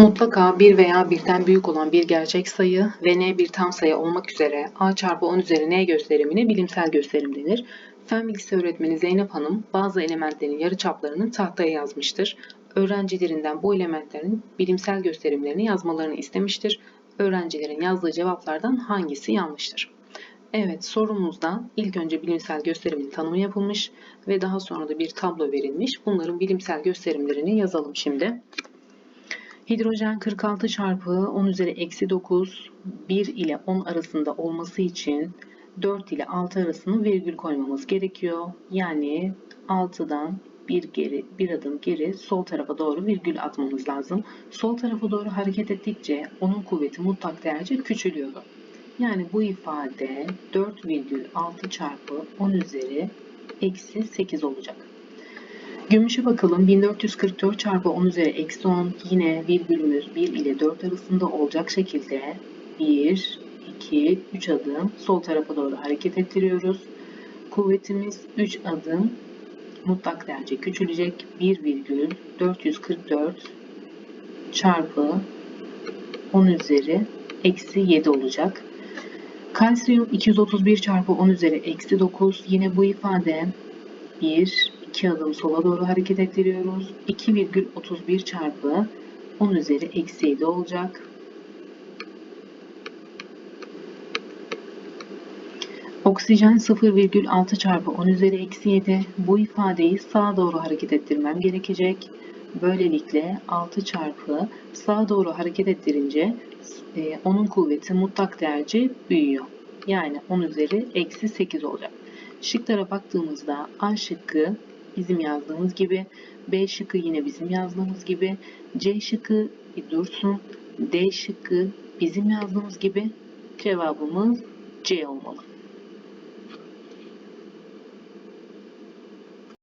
Mutlaka bir veya birden büyük olan bir gerçek sayı ve n bir tam sayı olmak üzere a çarpı 10 üzeri n gösterimine bilimsel gösterim denir. Fen bilgisi öğretmeni Zeynep Hanım bazı elementlerin yarıçaplarını tahtaya yazmıştır. Öğrencilerinden bu elementlerin bilimsel gösterimlerini yazmalarını istemiştir. Öğrencilerin yazdığı cevaplardan hangisi yanlıştır? Evet sorumuzda ilk önce bilimsel gösterimin tanımı yapılmış ve daha sonra da bir tablo verilmiş. Bunların bilimsel gösterimlerini yazalım şimdi. Hidrojen 46 çarpı 10 üzeri eksi 9 1 ile 10 arasında olması için 4 ile 6 arasını virgül koymamız gerekiyor. Yani 6'dan bir geri, bir adım geri sol tarafa doğru virgül atmamız lazım. Sol tarafa doğru hareket ettikçe onun kuvveti mutlak değerce küçülüyordu. Yani bu ifade 4,6 çarpı 10 üzeri eksi 8 olacak. Gümüşe bakalım. 1444 çarpı 10 üzeri eksi 10 yine virgülümüz 1 ile 4 arasında olacak şekilde 1, 2, 3 adım sol tarafa doğru hareket ettiriyoruz. Kuvvetimiz 3 adım mutlak değerce küçülecek. 1,444 çarpı 10 üzeri eksi 7 olacak. Kalsiyum 231 çarpı 10 üzeri eksi 9 yine bu ifade 1, 2 adım sola doğru hareket ettiriyoruz. 2,31 çarpı 10 üzeri eksi 7 olacak. Oksijen 0,6 çarpı 10 üzeri eksi 7. Bu ifadeyi sağa doğru hareket ettirmem gerekecek. Böylelikle 6 çarpı sağa doğru hareket ettirince e, onun kuvveti mutlak değerce büyüyor. Yani 10 üzeri eksi 8 olacak. Şıklara baktığımızda A şıkkı bizim yazdığımız gibi, B şıkkı yine bizim yazdığımız gibi, C şıkkı bir dursun, D şıkkı bizim yazdığımız gibi cevabımız C olmalı.